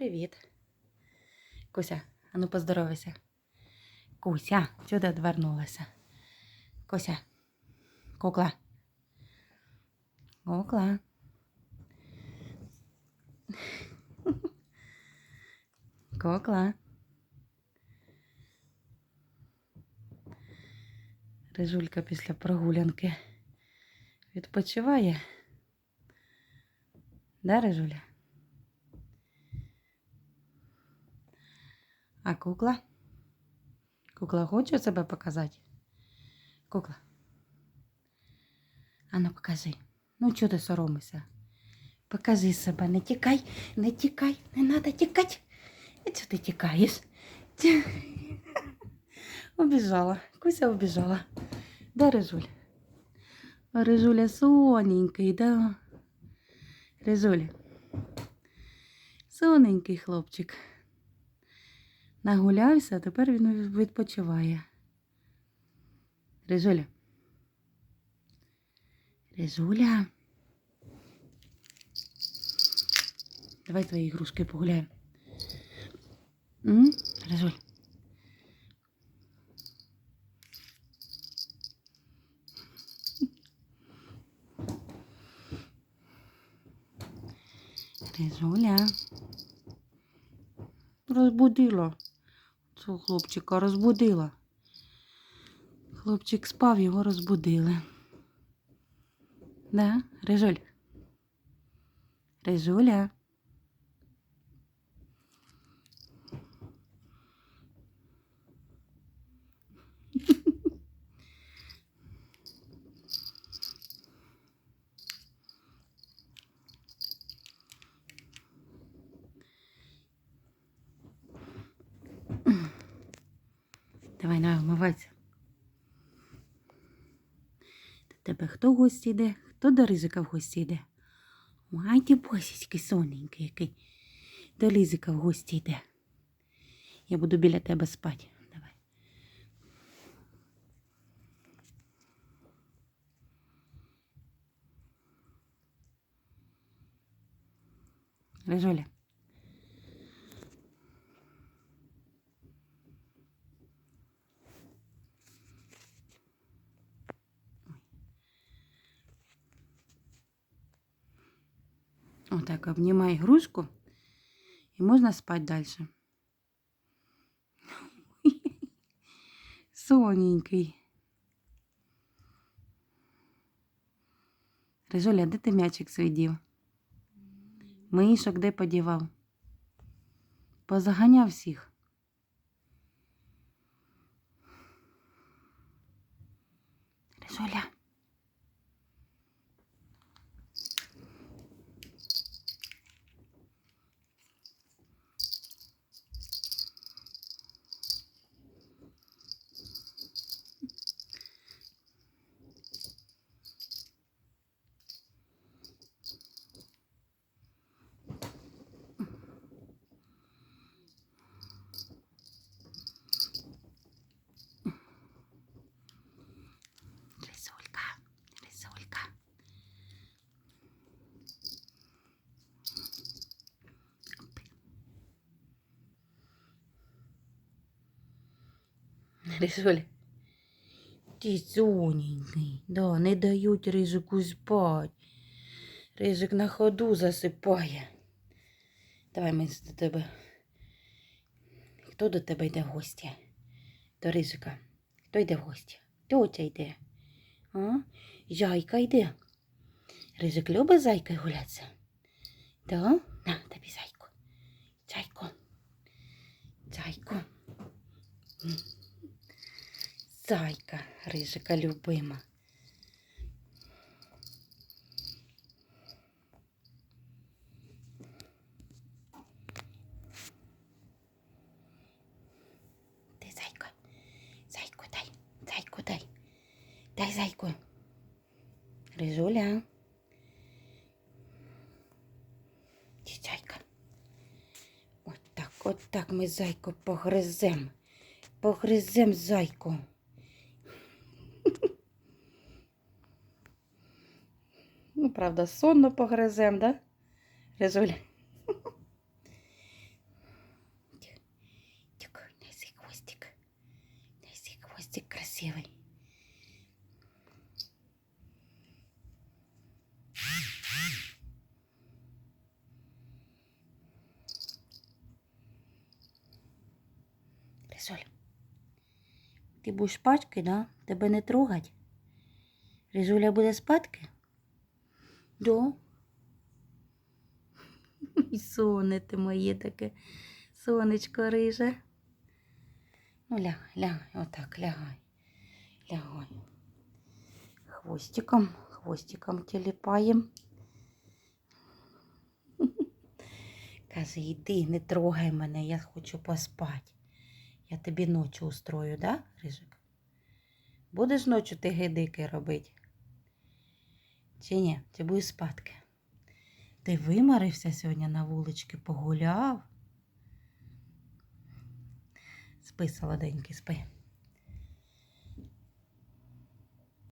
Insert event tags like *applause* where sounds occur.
Привіт. Куся, а ну поздоровайся. Куся, чого ти відвернулася? Куся. Кукла. Кукла. Кукла. Рижулька після прогулянки відпочиває. Да, Рижуля? А кукла? Кукла хоче себе показати? Кукла. А ну покажи. Ну чого ти соромишся? Покажи себе, не тікай, не тікай, не треба тікати. І чого ти тікаєш? Убіжала. Куся убіжала. Да, Рижуль? Рижуля соненький, да? Рижуля. Соненький хлопчик. Нагулявся, а тепер він відпочиває. Рижуля. Рижуля. Давай твої ігрушки погуляємо. М? Рижуль. Рижуля. Розбудила. Цього хлопчика розбудила. Хлопчик спав, його розбудили. Да, Рижуль? Рижуля. Давай, давай, вмивайся. До тебе хто в гості йде, хто до ризика в гості йде. Ай, ти босічки соненький який. До ризика в гості йде. Я буду біля тебе спати. Давай. Рижоля. Отак обнімай грушку і можна спати далі. Соненький. Рижоля, де ти м'ячик свій дів? Мишок де подівав? Позаганяв всіх. Рижоля. Рисуль. Ти соненький. Да, не дають ризику спать. Ризик на ходу засипає. Давай ми до тебе. Хто до тебе йде в гості? До ризика. Хто йде в гості? Тьотя йде. А? Зайка йде. Ризик любить зайкою гулятися? Да? На, тобі зайку. Зайку. Зайку. М. Зайка, рижика любима. Ти зайку. Зайку дай. Зайку дай. Дай зайку. Рижуля. Дівчайка. От так, от так ми зайку погризем. Погризем зайку. Ну, правда, сонно погризем, да? Резоль. Найси хвостик. Хвостик красивий. Резоль ти будеш спадки, да? Тебе не трогать? Ризуля буде спадки? Да. І *laughs* соне ти моє таке сонечко риже. Ну, лягай, лягай, отак, лягай. Лягай. Хвостиком, хвостиком тіліпаєм. *laughs* Каже, йди, не трогай мене, я хочу поспати. Я тобі ночі устрою, да, Рижик? Будеш ночі ти гидики робити? Чи ні? Чи будеш спадки? Ти вимарився сьогодні на вулички, погуляв? Спи, солоденький, спи.